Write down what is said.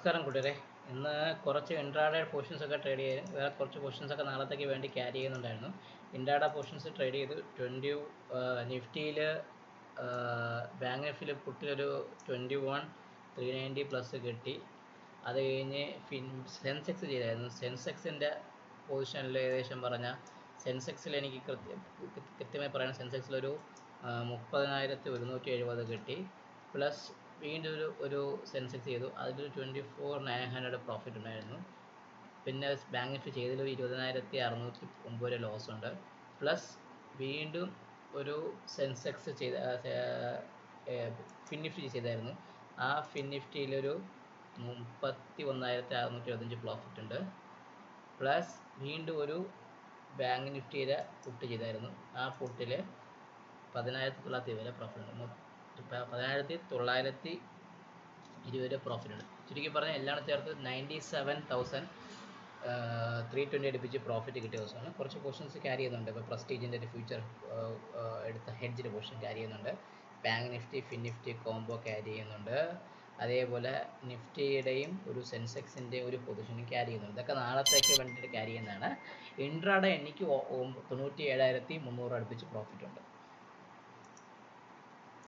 നമസ്കാരം കൂട്ടരെ ഇന്ന് കുറച്ച് ഇൻട്രാഡേ പോർഷൻസ് ഒക്കെ ട്രേഡ് ചെയ്ത് വേറെ കുറച്ച് പോർഷൻസ് ഒക്കെ നാളത്തേക്ക് വേണ്ടി ക്യാരി ചെയ്യുന്നുണ്ടായിരുന്നു. ഇൻട്രാഡ പോർഷൻസ് ട്രേഡ് ചെയ്ത്. ട്വന്റി നിഫ്റ്റിയിൽ ബാങ്ക് നിഫ്റ്റിയിൽ പുട്ടിലൊരു twenty one three ninety plus കിട്ടി. അത് കഴിഞ്ഞ് ഫിൻ സെൻസെക്സ് ചെയ്തായിരുന്നു. സെൻസെക്സിന്റെ പൊസിഷനിൽ ഏകദേശം പറഞ്ഞാൽ സെൻസെക്സിൽ എനിക്ക് കൃത്യം കൃത്യമായി പറയാൻ സെൻസെക്സിലൊരു മുപ്പതിനായിരത്തി ഒരുന്നൂറ്റി എഴുപത് കിട്ടി. പ്ലസ് വീണ്ടും ഒരു ഒരു സെൻസെക്സ് ചെയ്തു. അതിലൊരു twenty four nine hundred profit ഉണ്ടായിരുന്നു. പിന്നെ ബാങ്ക് നിഫ്റ്റി ചെയ്തതിൽ ഇരുപതിനായിരത്തി അറുന്നൂറ്റി ഒമ്പത് രൂപ ലോസ് ഉണ്ട്. പ്ലസ് വീണ്ടും ഒരു സെൻസെക്സ് ചെയ്ത ഫിൻനിഫ്റ്റി ചെയ്തായിരുന്നു. ആ ഫിൻനിഫ്റ്റിയിലൊരു മുപ്പത്തി ഒന്നായിരത്തി അറുന്നൂറ്റി എഴുപത്തഞ്ച് പ്രോഫിറ്റ് ഉണ്ട്. പ്ലസ് വീണ്ടും ഒരു ബാങ്ക് നിഫ്റ്റിയിലെ പുട്ട് ചെയ്തായിരുന്നു. ആ പുട്ടിൽ പതിനായിരത്തി തൊള്ളായിരത്തി വരെ പ്രോഫിറ്റ് ഉണ്ട്. പതിനായിരത്തി തൊള്ളായിരത്തി ഇരുപത് പ്രോഫിറ്റ് ഉണ്ട് ചുരുക്കി പറഞ്ഞാൽ എല്ലാം ചേർത്ത് ninety seven thousand three twenty അടുപ്പിച്ച് പ്രോഫിറ്റ് കിട്ടിയ ദിവസമാണ്. കുറച്ച് പോർഷൻസ് ക്യാരി ചെയ്യുന്നുണ്ട്. ഇപ്പോൾ പ്രസ്റ്റീജിന്റെ ഒരു ഫ്യൂച്ചർ എടുത്ത ഹെഡ്ജിന്റെ പോർഷൻ ക്യാരി ചെയ്യുന്നുണ്ട്. Bank Nifty fin Nifty combo carry ചെയ്യുന്നുണ്ട്. അതേപോലെ നിഫ്റ്റിയുടെയും ഒരു സെൻസെക്സിന്റെ ഒരു പൊസിഷനും ക്യാരി ചെയ്യുന്നുണ്ട്. ഇതൊക്കെ നാളത്തേക്ക് വേണ്ടിയിട്ട് ക്യാരി ചെയ്യുന്നതാണ്. ഇൻട്രാഡേ എനിക്ക് തൊണ്ണൂറ്റി ഏഴായിരത്തി മുന്നൂറ് അടുപ്പിച്ച് പ്രോഫിറ്റ് ഉണ്ട്.